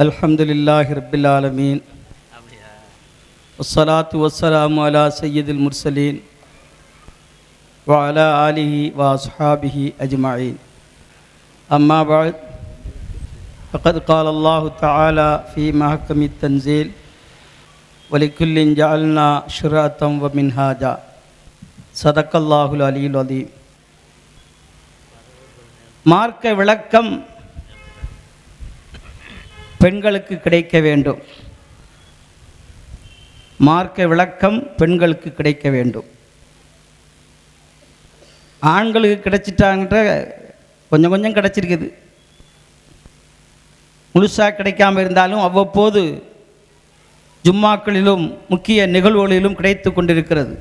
الحمد لله رب العالمين والصلاة والسلام على سيد المرسلين وعلى آله وأصحابه أجمعين أما بعد فقد قال الله تعالى في محكم التنزيل ولكل جعلنا شرعة ومنهاجا صدق الله العلي العظيم மார்க்க விளக்கம் பெண்களுக்கு கிடைக்க வேண்டும். மார்க்க விளக்கம் பெண்களுக்கு கிடைக்க வேண்டும். ஆண்களுக்கு கிடைச்சிட்டாங்கன்ற கொஞ்சம் கொஞ்சம் கிடைச்சிருக்குது. முழுசாக கிடைக்காம இருந்தாலும் அவ்வப்போது ஜும்மாக்களிலும் முக்கிய நிகழ்வுகளிலும் கிடைத்து கொண்டிருக்கிறது.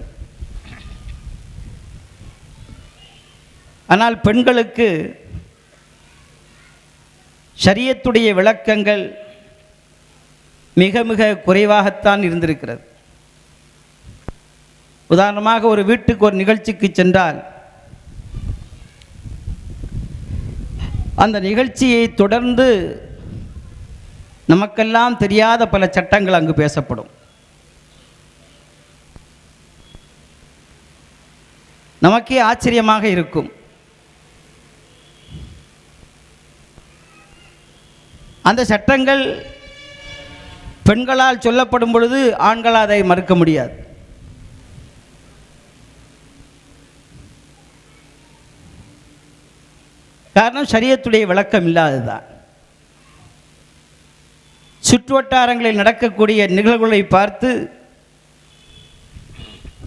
ஆனால் பெண்களுக்கு ஷரியத்துடைய விளக்கங்கள் மிக மிக குறைவாகத்தான் இருந்திருக்கிறது. உதாரணமாக ஒரு வீட்டுக்கு ஒரு நிகழ்ச்சிக்கு சென்றால் அந்த நிகழ்ச்சியை தொடர்ந்து நமக்கெல்லாம் தெரியாத பல சட்டங்கள் அங்கு பேசப்படும். நமக்கே ஆச்சரியமாக இருக்கும். அந்த சட்டங்கள் பெண்களால் சொல்லப்படும் பொழுது ஆண்களால் அதை மறுக்க முடியாது. காரணம் சரியத்துடைய விளக்கம் இல்லாததுதான். சுற்றுவட்டாரங்களில் நடக்கக்கூடிய நிகழ்வுகளை பார்த்து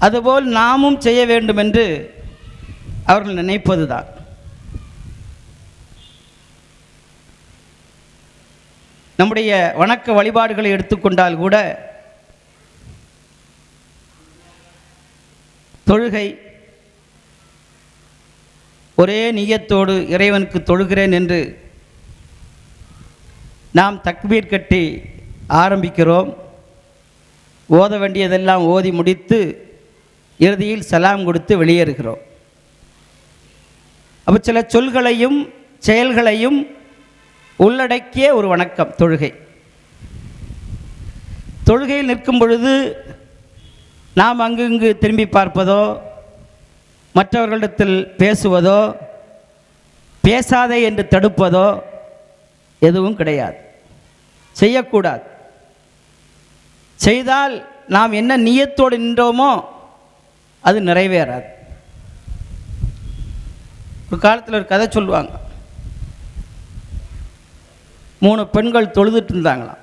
அதுபோல் நாமும் செய்ய வேண்டும் என்று அவர்கள் நினைப்பதுதான். நம்முடைய வணக்க வழிபாடுகளை எடுத்துக்கொண்டால் கூட தொழுகை ஒரே நீயத்தோடு இறைவனுக்கு தொழுகிறேன் என்று நாம் தக்பீர் கட்டி ஆரம்பிக்கிறோம். ஓத வேண்டியதெல்லாம் ஓதி முடித்து இறுதியில் சலாம் கொடுத்து வெளியேறுகிறோம். அப்போ சில சொல்களையும் செயல்களையும் உள்ளடக்கிய ஒரு வணக்கம் தொழுகை. தொழுகையில் நிற்கும் பொழுது நாம் அங்குங்கு திரும்பி பார்ப்பதோ மற்றவர்களிடத்தில் பேசுவதோ பேசாதே என்று தடுப்பதோ எதுவும் கிடையாது. செய்யக்கூடாது. செய்தால் நாம் என்ன நியத்தோடு நின்றோமோ அது நிறைவேறாது. ஒரு காலத்தில் ஒரு கதை சொல்லுவாங்க. மூணு பெண்கள் தொழுதுட்டு இருந்தாங்களாம்.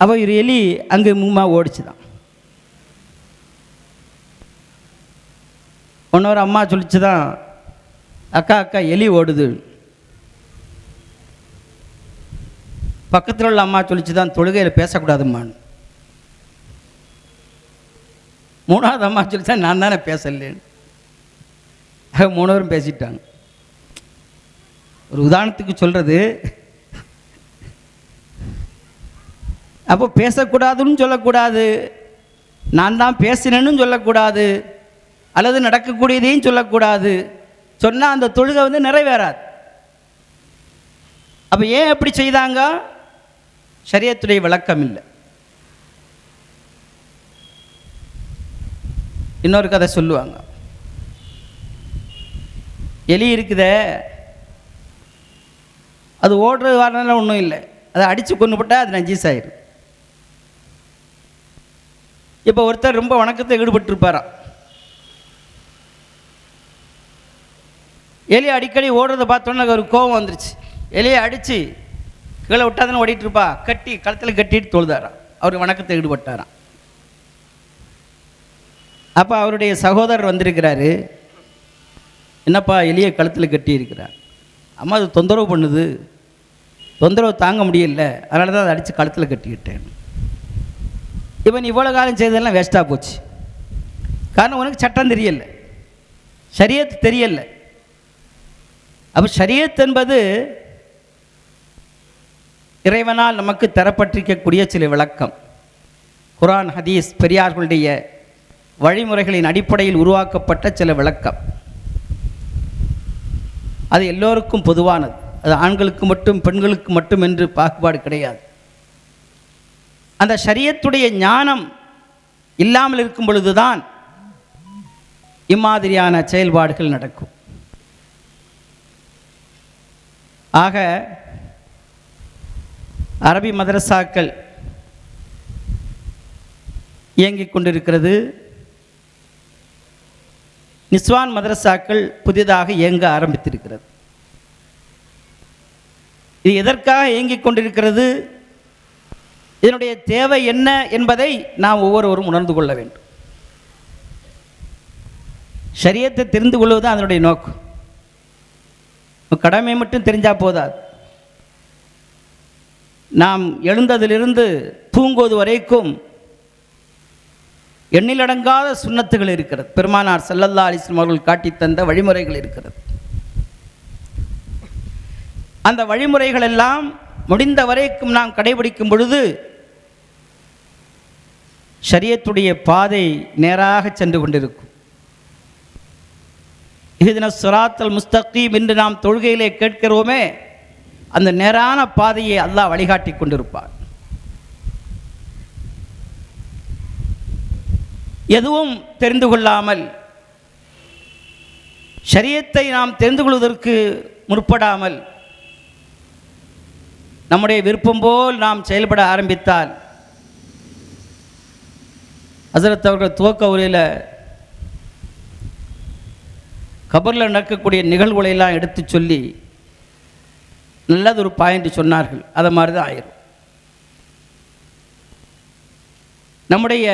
அப்போ ஒரு எலி அங்கே மூமா ஓடிச்சுதான். இன்னொரு அம்மா சொல்லிச்சு தான் அக்கா அக்கா எலி ஓடுது. பக்கத்தில் உள்ள அம்மா சொல்லிச்சு தான் தொழுகையில் பேசக்கூடாதும்மான்னு மூணாவது அம்மா சொல்லிச்சா நான் தானே பேசலேன்னு. ஆக மூணு பேரும் பேசிட்டாங்க. ஒரு உதாரணத்துக்கு சொல்கிறது அப்போ பேசக்கூடாதுன்னு சொல்லக்கூடாது. நான் தான் பேசினேன்னு சொல்லக்கூடாது. அல்லது நடக்கக்கூடியதையும் சொல்லக்கூடாது. சொன்னால் அந்த தொழுகை வந்து நிறைவேறாது. அப்போ ஏன் அப்படி செய்தாங்க? சரியத்துடைய விளக்கம் இல்லை இன்னொரு கதை சொல்லுவாங்க. எலி இருக்குதே. அது ஓடுறது வரனால ஒன்றும் இல்லை. அதை அடித்து கொண்டு போட்டால் அது நஜீஸ் ஆயிரும். இப்போ ஒருத்தர் ரொம்ப வணக்கத்தை ஈடுபட்டிருப்பாராம். எலி அடிக்கடி ஓடுறதை பார்த்தோன்னே ஒரு கோபம் வந்துருச்சு. எலியை அடித்து கீழே விட்டாதானே ஓடிட்டு இருப்பா. கட்டி களத்தில் கட்டிட்டு தொழுதாராம். அவர் வணக்கத்தை ஈடுபட்டாராம். அப்போ அவருடைய சகோதரர் வந்திருக்கிறாரு. என்னப்பா எலியை கழுத்தில் கட்டி இருக்கிறார் அம்மா அது தொந்தரவு பண்ணுது. தொந்தரவு தாங்க முடியல. அதனால தான் அதை அடித்து கழுத்தில் கட்டிக்கிட்டேன். இவன் இவ்வளோ காலம் செய்ததெல்லாம் வேஸ்ட்டாக போச்சு. காரணம் உனக்கு சட்டம் தெரியல. சரியத்து தெரியல. அப்போ சரியத் என்பது இறைவனால் நமக்கு தரப்பட்டிருக்கக்கூடிய சில விளக்கம். குரான் ஹதீஸ் பெரியார்களுடைய வழிமுறைகளின் அடிப்படையில் உருவாக்கப்பட்ட சில விளக்கம். அது எல்லோருக்கும் பொதுவானது. அது ஆண்களுக்கு மட்டும் பெண்களுக்கு மட்டும் என்று பாகுபாடு கிடையாது. அந்த சரியத்துடைய ஞானம் இல்லாமல் இருக்கும் பொழுதுதான் இம்மாதிரியான செயல்பாடுகள் நடக்கும். ஆக அரபி மதரசாக்கள் இயங்கிக் கொண்டிருக்கிறது. நிஸ்வான் மதரசாக்கள் புதிதாக இயங்க ஆரம்பித்திருக்கிறது. இது எதற்காக இயங்கிக் கொண்டிருக்கிறது? இதனுடைய தேவை என்ன என்பதை நாம் ஒவ்வொருவரும் உணர்ந்து கொள்ள வேண்டும். சரியத்தை தெரிந்து கொள்வது தான் அதனுடைய நோக்கம். கடமை மட்டும் தெரிஞ்சால் போதாது. நாம் எழுந்ததிலிருந்து தூங்குவது வரைக்கும் எண்ணிலடங்காத சுண்ணத்துகள் இருக்கிறது. பெருமானார் சல்லல்லா அலிஸ்லாம் அவர்கள் காட்டித் தந்த வழிமுறைகள் இருக்கிறது. அந்த வழிமுறைகள் எல்லாம் முடிந்த வரைக்கும் நாம் கடைபிடிக்கும் பொழுது சரியத்துடைய பாதை நேராக சென்று கொண்டிருக்கும். இதுன சுராத்தல் முஸ்தகீம் என்று நாம் தொழுகையிலே கேட்கிறோமே அந்த நேரான பாதையை அல்லாஹ் வழிகாட்டி கொண்டிருப்பார் எதுவும் தெரிந்து கொள்ளாமல் சரியத்தை நாம் தெரிந்து கொள்வதற்கு முற்படாமல் நம்முடைய விருப்பம் போல் நாம் செயல்பட ஆரம்பித்தால் அசரத் அவர்கள் துவக்க உரையில் கபரில் நடக்கக்கூடிய நிகழ்வுகளை எல்லாம் எடுத்து சொல்லி நல்லது ஒரு பாயிண்ட் சொன்னார்கள். அதை மாதிரி தான் ஆயிரும். நம்முடைய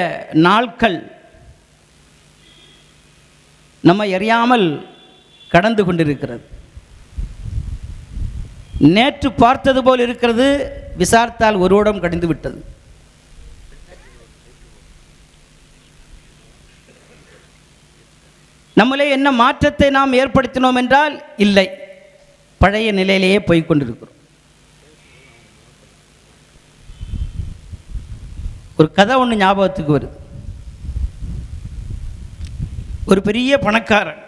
நாட்கள் நம்ம எறியாமல் கடந்து கொண்டிருக்கிறது. நேற்று பார்த்தது போல் இருக்கிறது விசாரித்தால் ஒரு வருடம் கடிந்து விட்டது. நம்மளே என்ன மாற்றத்தை நாம் ஏற்படுத்தினோம் என்றால் இல்லை. பழைய நிலையிலேயே போய்கொண்டிருக்கிறோம் ஒரு கதை ஒன்று ஞாபகத்துக்கு வருது. ஒரு பெரிய பணக்காரன்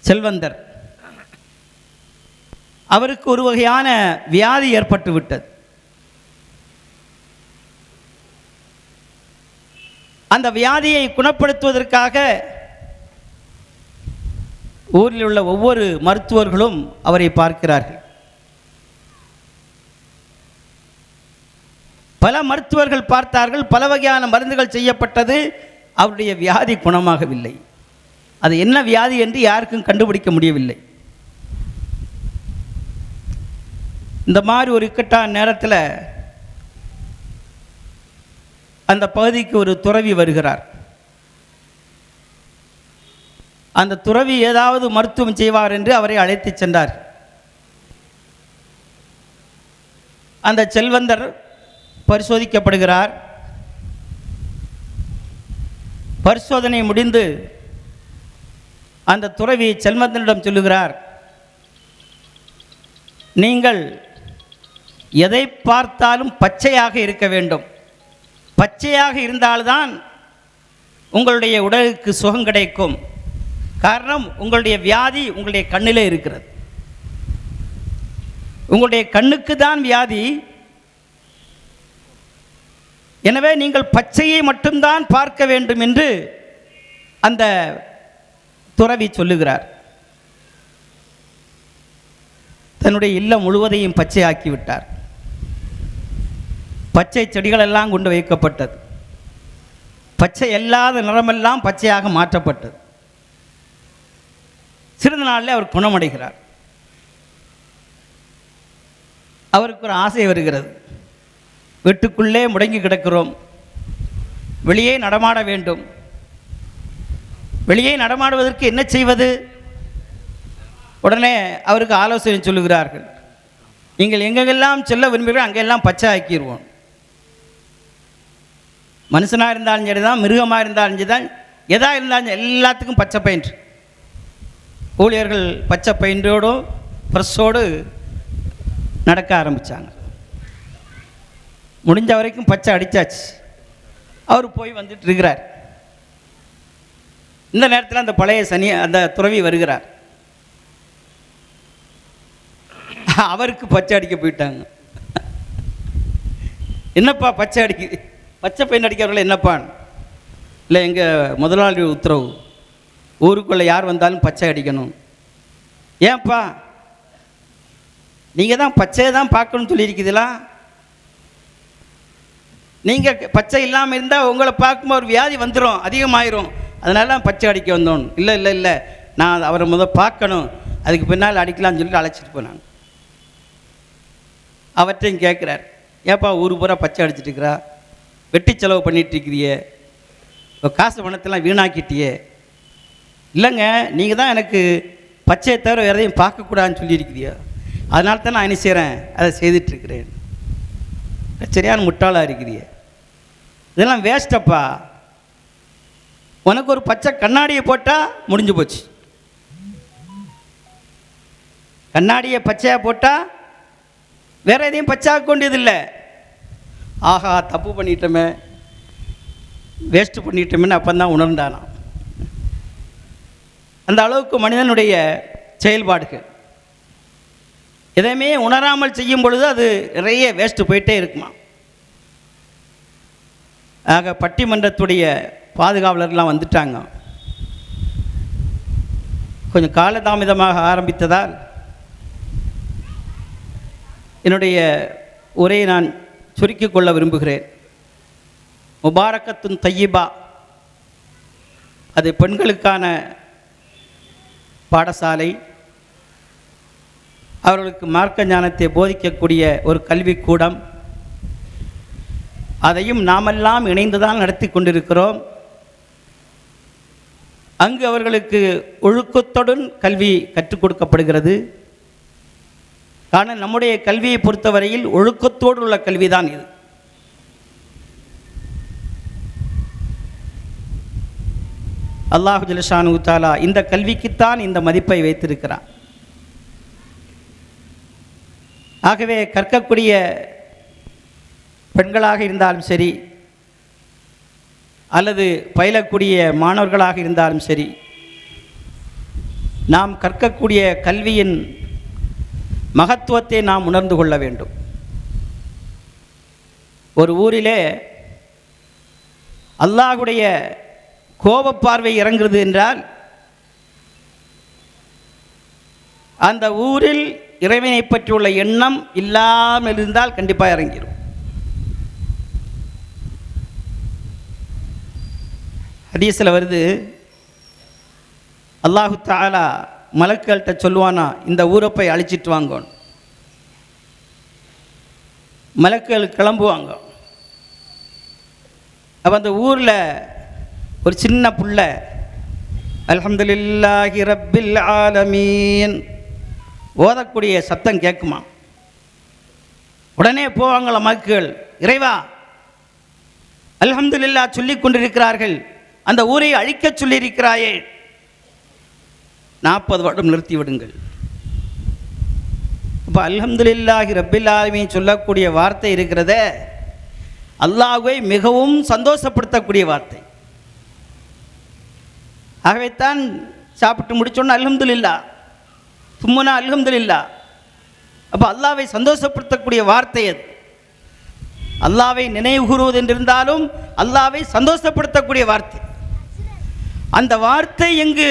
செல்வந்தர் அவருக்கு ஒரு வகையான வியாதி ஏற்பட்டு விட்டது. அந்த வியாதியை குணப்படுத்துவதற்காக ஊரில் உள்ள ஒவ்வொரு மருத்துவர்களும் அவரை பார்க்கிறார்கள். பல மருத்துவர்கள் பார்த்தார்கள் பல வகையான மருந்துகள் செய்யப்பட்டது அவருடைய வியாதி குணமாகவில்லை. அது என்ன வியாதி என்று யாருக்கும் கண்டுபிடிக்க முடியவில்லை. இந்த மாதிரி ஒரு இக்கட்டான நேரத்தில் அந்த பகுதிக்கு ஒரு துறவி வருகிறார். அந்த துறவி ஏதாவது மருத்துவம் செய்வார் என்று அவரை அழைத்து சென்றார். அந்த செல்வந்தர் பரிசோதிக்கப்படுகிறார். பரிசோதனை முடிந்து அந்த துறவி செல்வந்தனிடம் சொல்லுகிறார் நீங்கள் எதை பார்த்தாலும் பச்சையாக இருக்க வேண்டும். பச்சையாக இருந்தால்தான் உங்களுடைய உடலுக்கு சுகம் கிடைக்கும். காரணம் உங்களுடைய வியாதி உங்களுடைய கண்ணிலே இருக்கிறது. உங்களுடைய கண்ணுக்கு தான் வியாதி. எனவே நீங்கள் பச்சையை மட்டும்தான் பார்க்க வேண்டும் என்று அந்த துறவி சொல்லுகிறார். தன்னுடைய இல்லம் முழுவதையும் பச்சையாக்கிவிட்டார் பச்சை செடிகளெல்லாம் கொண்டு வைக்கப்பட்டது. பச்சை இல்லாத நிறமெல்லாம் பச்சையாக மாற்றப்பட்டது. சிறிது நாளில் அவர் குணமடைகிறார். அவருக்கு ஒரு ஆசை வருகிறது. வீட்டுக்குள்ளே முடங்கி கிடக்கிறோம். வெளியே நடமாட வேண்டும். வெளியே நடமாடுவதற்கு என்ன செய்வது? உடனே அவருக்கு ஆலோசனை சொல்லுகிறார்கள். நீங்கள் எங்கெங்கெல்லாம் செல்ல விரும்புகிறோம் அங்கெல்லாம் பச்சை ஆக்கிடுவோம் மனுஷனாக இருந்தாலும் சரி தான் மிருகமாக இருந்தாலும் சரி தான் எதாக இருந்தாலும் எல்லாத்துக்கும் பச்சை பெயிண்ட் ஊழியர்கள் பச்சை பெயிண்டோடும் ப்ரெஸ்ஸோடு நடக்க ஆரம்பித்தாங்க முடிஞ்ச வரைக்கும் பச்சை அடித்தாச்சு அவர் போய் வந்துட்டு இருக்கிறார். இந்த நேரத்தில் அந்த பழைய சனி அந்த துறவி வருகிறார். அவருக்கு பச்சை அடிக்க போயிட்டாங்க. என்னப்பா பச்சை அடிக்குது பச்சை பெயின் அடிக்கிறவர்கள் என்னப்பான்? இல்லை எங்கள் முதலாளி உத்தரவு. ஊருக்குள்ளே யார் வந்தாலும் பச்சை அடிக்கணும். ஏன்ப்பா நீங்கள் தான் பச்சையை தான் பார்க்கணும்னு சொல்லியிருக்குதுலாம் நீங்கள் பச்சை இல்லாமல் இருந்தால் உங்களை பார்க்கும்போது ஒரு வியாதி வந்துடும் அதிகமாயிரும். அதனால தான் பச்சை அடிக்க வந்தோம். இல்லை இல்லை இல்லை. நான் அவரை முதல் பார்க்கணும். அதுக்கு பின்னால் அடிக்கலாம்னு சொல்லிட்டு அழைச்சிட்டு போனாங்க. அவற்றையும் கேட்குறார். ஏப்பா ஊர் பூரா பச்சை அடிச்சிட்டு இருக்கிறா? வெட்டி செலவு பண்ணிகிட்ருக்கிறியே இப்போ காசு பணத்தெல்லாம் வீணாக்கிட்டியே? இல்லைங்க நீங்கள் தான் எனக்கு பச்சையை தவிர வேறு எதையும் பார்க்கக்கூடாதுன்னு சொல்லியிருக்கிறியா? அதனால தான் நான் என்ன செய்கிறேன் அதை செய்துட்ருக்கிறேன் சரியான முட்டாளாக இருக்கிறிய. இதெல்லாம் வேஸ்ட்டப்பா உனக்கு ஒரு பச்சை கண்ணாடியை போட்டால் முடிஞ்சு போச்சு. கண்ணாடியை பச்சையாக போட்டால் வேற எதையும் பச்சாக்க இல்லை ஆஹா தப்பு பண்ணிட்டோமே வேஸ்ட் பண்ணிட்டோமேன்னு அப்போ தான் உணர்ந்தானாம். அந்த அளவுக்கு மனிதனுடைய செயல்பாடுகள். எதையுமே உணராமல் செய்யும் பொழுது அது நிறைய வேஸ்ட்டு போயிட்டே இருக்குமா ஆக பட்டிமன்றத்துடைய பாதுகாவலர்லாம் வந்துட்டாங்க. கொஞ்சம் காலதாமதமாக ஆரம்பித்ததால் என்னுடைய உரையை நான் சுருக்கிக் கொள்ள விரும்புகிறேன் முபாரக்கத்துன் தையிபா அது பெண்களுக்கான பாடசாலை அவர்களுக்கு மார்க்க ஞானத்தை போதிக்கக்கூடிய ஒரு கல்விக்கூடம் அதையும் நாமெல்லாம் இணைந்துதான் நடத்தி கொண்டிருக்கிறோம் அங்கு அவர்களுக்கு ஒழுக்கத்துடன் கல்வி கற்றுக் கொடுக்கப்படுகிறது ஆனால் நம்முடைய கல்வியை பொறுத்தவரையில் ஒழுக்கத்தோடு உள்ள கல்விதான் இது. அல்லாஹு ஜலஷானு தாலா இந்த கல்விக்குத்தான் இந்த மதிப்பை வைத்திருக்கிறான். ஆகவே கற்கக்கூடிய பெண்களாக இருந்தாலும் சரி அல்லது பயிலக்கூடிய மாணவர்களாக இருந்தாலும் சரி நாம் கற்கக்கூடிய கல்வியின் மகத்துவத்தை நாம் உணர்ந்து கொள்ள வேண்டும். ஒரு ஊரிலே அல்லாஹுடைய கோபப்பார்வை இறங்குறது என்றால் அந்த ஊரில் இறைவனை பற்றியுள்ள எண்ணம் இல்லாமல் இருந்தால் கண்டிப்பாக இறங்கிடும் ஹதீஸில் வருது அல்லாஹு தாலா மலக்கள்கிட்ட சொல்லுவானா இந்த ஊரை போய் அழிச்சிட்டு வாங்கணும் மலக்கள் கிளம்புவாங்க. அப்போ அந்த ஊரில் ஒரு சின்ன புள்ள அலமதுல்லாஹி ரப்பில் ஆலமீன். ஓதக்கூடிய சத்தம் கேட்குமா உடனே போவாங்கள மக்கள் இறைவா அல்ஹம்துலில்லா சொல்லிக் கொண்டிருக்கிறார்கள். அந்த ஊரை அழிக்கச் சொல்லியிருக்கிறாயே. நாற்பது வருடம் நிறுத்தி விடுங்கள் இப்போ அல்ஹம்துலில்லாஹி ரபில்லாலுமின் சொல்லக்கூடிய வார்த்தை இருக்கிறத. அல்லாஹுவை மிகவும் சந்தோஷப்படுத்தக்கூடிய வார்த்தை. ஆகவே தான் சாப்பிட்டு முடிச்சோன்னு அல்ஹம்துலில்லா சும்முனா அல்ஹம்துலில்லா அப்போ அல்லாவை சந்தோஷப்படுத்தக்கூடிய வார்த்தை அது. அல்லாவை நினைவுகூறுவது என்றிருந்தாலும் அல்லாவை சந்தோஷப்படுத்தக்கூடிய வார்த்தை. அந்த வார்த்தை எங்கு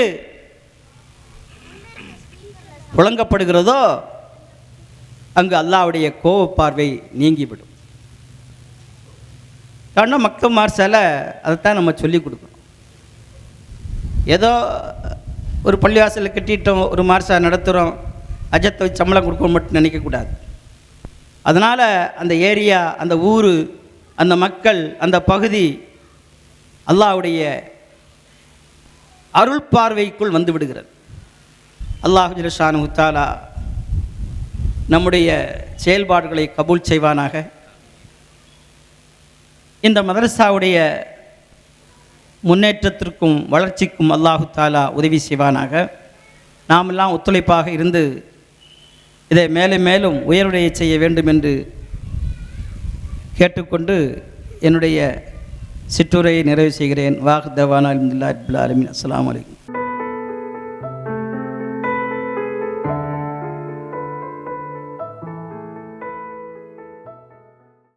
புழங்கப்படுகிறதோ அங்கு அல்லாவுடைய கோவப்பார்வை நீங்கிவிடும். காரணம் மக்கள் மார்சால அதைத்தான் நம்ம சொல்லிக் கொடுக்கணும். ஏதோ ஒரு பள்ளிவாசலில் கட்டிட்டோம் ஒரு மார்சா நடத்துகிறோம் அஜத்தை சம்பளம் கொடுக்கணும் மட்டும் நினைக்கக்கூடாது. அதனால் அந்த ஏரியா அந்த ஊர் அந்த மக்கள் அந்த பகுதி அல்லாஹ்வுடைய அருள் பார்வைக்குள் வந்து விடுகிறது. அல்லாஹு ஜலஷானு தாலா நம்முடைய செயல்பாடுகளை கபூல் செய்வானாக. இந்த மதரசாவுடைய முன்னேற்றத்திற்கும் வளர்ச்சிக்கும் அல்லாஹு தாலா உதவி செய்வானாக. நாமெல்லாம் ஒத்துழைப்பாக இருந்து இதை மேலும் மேலும் உயர்வுடைய செய்ய வேண்டும் என்று கேட்டுக்கொண்டு என்னுடைய சிற்றுரையை நிறைவு செய்கிறேன். வாஹ் தவானா அலமதுல்லா அலமின் அலைக்கும்.